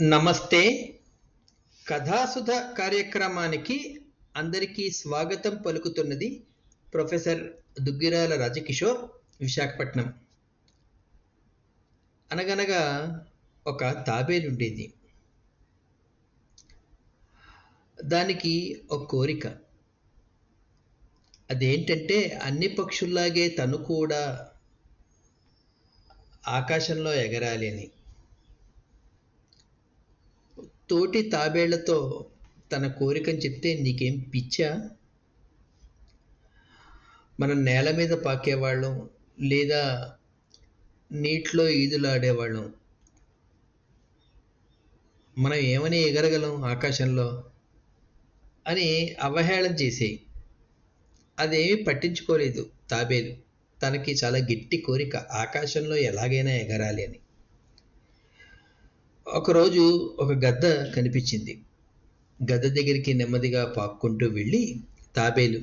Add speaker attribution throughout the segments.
Speaker 1: నమస్తే. కథాసుధ కార్యక్రమానికి అందరికీ స్వాగతం పలుకుతున్నది ప్రొఫెసర్ దుగ్గిరాల రాజకిషోర్ విశాఖపట్నం. అనగనగా ఒక తాబేలుండేది. దానికి ఒక కోరిక. అదేంటంటే అన్ని పక్షుల్లాగే తను కూడా ఆకాశంలో ఎగరాలి అని. తోటి తాబేళ్ళతో తన కోరికని చెప్తే నీకేం పిచ్చా? మనం నేల మీద పాకేవాళ్ళం లేదా నీటిలో ఈదులాడేవాళ్ళం? మనం ఏమని ఎగరగలం ఆకాశంలో? అని అవహేళన చేసేయి. అదేమీ పట్టించుకోలేదు తాబేలు. తనకి చాలా గట్టి కోరిక ఆకాశంలో ఎలాగైనా ఎగరాలి అని. ఒకరోజు ఒక గద్ద కనిపించింది. గద్ద దగ్గరికి నెమ్మదిగా పాక్కుంటూ వెళ్ళి తాబేలు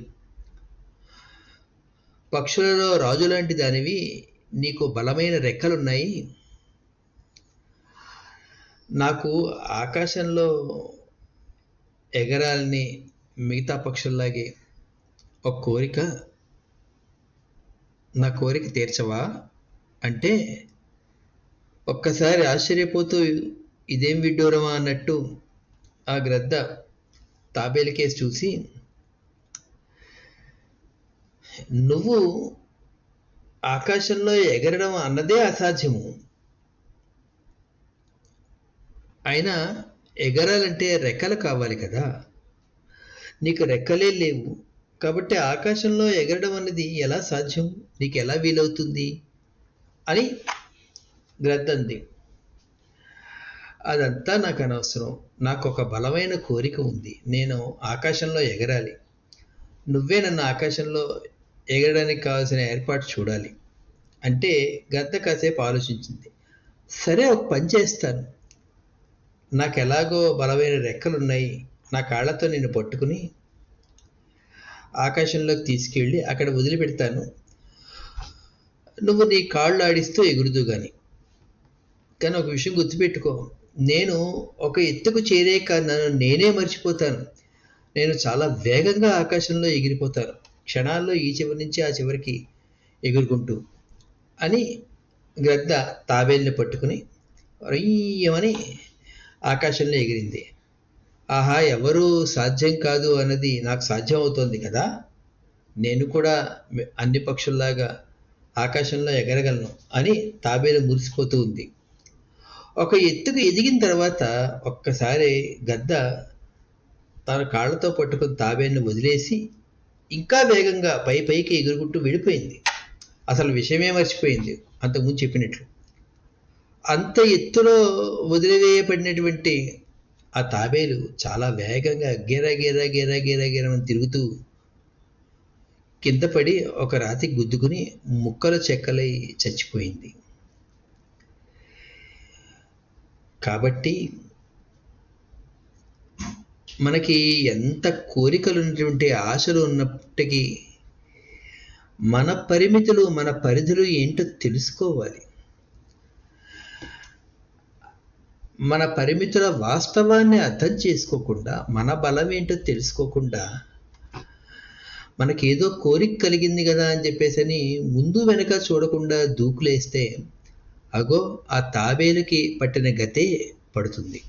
Speaker 1: పక్షులలో రాజు లాంటి దానివి నీకు బలమైన రెక్కలున్నాయి. నాకు ఆకాశంలో ఎగరాలని మిగతా పక్షుల్లాగే ఒక కోరిక నా కోరిక తీర్చవా? అంటే ఒక్కసారి ఆశ్చర్యపోతూ ఇదేం విడ్డూరమా? అన్నట్టు ఆ గ్రద్ద తాబేలుకేసి చూసి నువ్వు ఆకాశంలో ఎగరడం అన్నదే అసాధ్యము. అయినా ఎగరాలంటే రెక్కలు కావాలి కదా. నీకు రెక్కలే లేవు. కాబట్టి ఆకాశంలో ఎగరడం అన్నది ఎలా సాధ్యం? నీకు ఎలా వీలవుతుంది? అని గ్రద్దంది. అదంతా నాకు అనవసరం. నాకు ఒక బలమైన కోరిక ఉంది. నేను ఆకాశంలో ఎగరాలి. నువ్వే నన్ను ఆకాశంలో ఎగరడానికి కావాల్సిన ఏర్పాటు చూడాలి. అంటే గద్ద కాసేపు ఆలోచించింది. సరే ఒక పని చేస్తాను. నాకు ఎలాగో బలమైన రెక్కలు ఉన్నాయి నా కాళ్ళతో నిన్ను పట్టుకుని ఆకాశంలోకి తీసుకెళ్ళి అక్కడ వదిలిపెడతాను. నువ్వు నీ కాళ్ళు ఆడిస్తూ ఎగురుదు కానీ కానీ ఒక విషయం గుర్తుపెట్టుకో. నేను ఒక ఎత్తుకు చేరేక నన్ను నేనే మర్చిపోతాను. నేను చాలా వేగంగా ఆకాశంలో ఎగిరిపోతాను. క్షణాల్లో ఈ చివరి నుంచి ఆ చివరికి ఎగురుకుంటూ అని గ్రద్ద తాబేల్ని పట్టుకుని రయ్యమని ఆకాశంలో ఎగిరింది. ఆహా ఎవరు సాధ్యం కాదు అన్నది నాకు సాధ్యం అవుతోంది కదా. నేను కూడా అన్ని పక్షుల్లాగా ఆకాశంలో ఎగరగలను అని తాబేలు మురిసిపోతూ ఉంది. ఒక ఎత్తుకు ఎదిగిన తర్వాత ఒక్కసారి గద్ద తన కాళ్ళతో పట్టుకుని తాబేను వదిలేసి ఇంకా వేగంగా పై పైకి ఎగురుకుంటూ వెళ్ళిపోయింది. అసలు విషయమే మర్చిపోయింది అంతకుముందు చెప్పినట్లు. అంత ఎత్తులో వదిలివేయబడినటువంటి ఆ తాబేలు చాలా వేగంగా గేరా గేరా గేరా గేరా గిరమని తిరుగుతూ కింద పడి ఒక రాతి గుద్దుకుని ముక్కలు చెక్కలై చచ్చిపోయింది. కాబట్టి మనకి ఎంత కోరికలు ఉన్నటువంటి ఆశలు ఉన్నప్పటికీ మన పరిమితులు మన పరిధులు ఏంటో తెలుసుకోవాలి. మన పరిమితుల వాస్తవాన్ని అర్థం చేసుకోకుండా మన బలం ఏంటో తెలుసుకోకుండా మనకేదో కోరిక కలిగింది కదా అని చెప్పేసి ముందు వెనక చూడకుండా దూకులేస్తే అగో ఆ తాబేలుకి పట్టిన గతే పడుతుంది.